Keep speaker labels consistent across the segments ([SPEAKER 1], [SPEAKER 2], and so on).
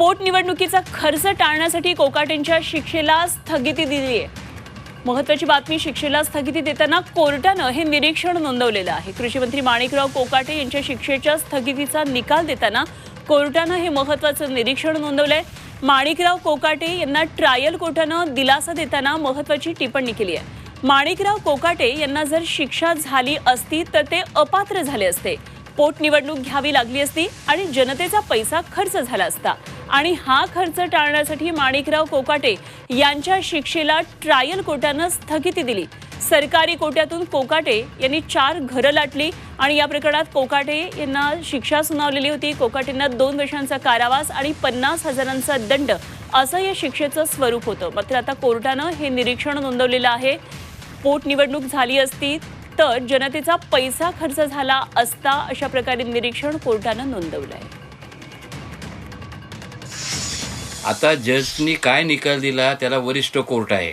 [SPEAKER 1] पोटनिवडणुकीचा खर्च टाळण्यासाठी कोकाटेंच्या शिक्षेला स्थगिती दिली आहे. महत्वाची बातमी शिक्षेला स्थगिती देताना कोर्टानं हे निरीक्षण नोंदवलेलं आहे. कृषीमंत्री माणिकराव कोकाटे यांच्या शिक्षेच्या स्थगितीचा निकाल देताना कोर्टानं हे महत्वाचं निरीक्षण नोंदवलंय. माणिकराव कोकाटे यांना ट्रायल कोर्टानं दिलासा देताना महत्वाची टिप्पणी केली आहे. माणिकराव कोकाटे यांना जर शिक्षा झाली असती तर ते अपात्र झाले असते. पोटनिवडणूक घ्यावी लागली असती आणि जनतेचा पैसा खर्च झाला असता. आणि हा खर्च टाळण्यासाठी माणिकराव कोकाटे यांच्या शिक्षेला ट्रायल कोर्टानं स्थगिती दिली. सरकारी कोट्यातून कोकाटे यांनी चार घरं लाटली आणि या प्रकरणात कोकाटे यांना शिक्षा सुनावलेली होती. कोकाटेंना दोन वर्षांचा कारावास आणि पन्नास हजारांचा दंड असं या शिक्षेचं स्वरूप होतं. मात्र आता कोर्टानं हे निरीक्षण नोंदवलेलं आहे. पोटनिवडणूक झाली असती तर जनतेचा पैसा खर्च झाला असता अशा प्रकारे निरीक्षण कोर्टानं नोंदवलं आहे
[SPEAKER 2] आता जजनी काय निकाल दिला त्याला वरिष्ठ कोर्ट आहे.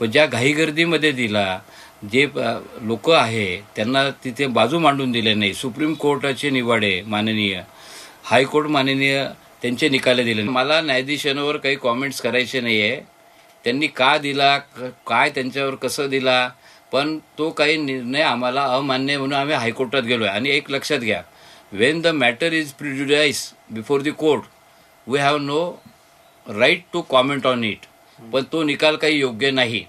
[SPEAKER 2] पण ज्या घाईगर्दीमध्ये दिला जे लोक आहे त्यांना तिथे बाजू मांडून दिले नाही. सुप्रीम कोर्टाचे निवाडे माननीय हायकोर्ट माननीय त्यांचे निकाले दिले मला न्यायाधीशांवर काही कॉमेंट्स करायचे नाही आहे त्यांनी का दिला क- काय त्यांच्यावर कसं दिला पण तो काही निर्णय आम्हाला अमान्य म्हणून आम्ही हायकोर्टात गेलो आहे आणि एक लक्षात घ्या when the matter is prejudiced before the court we have no right to comment on it पण तो निकाल काही योग्य नाही.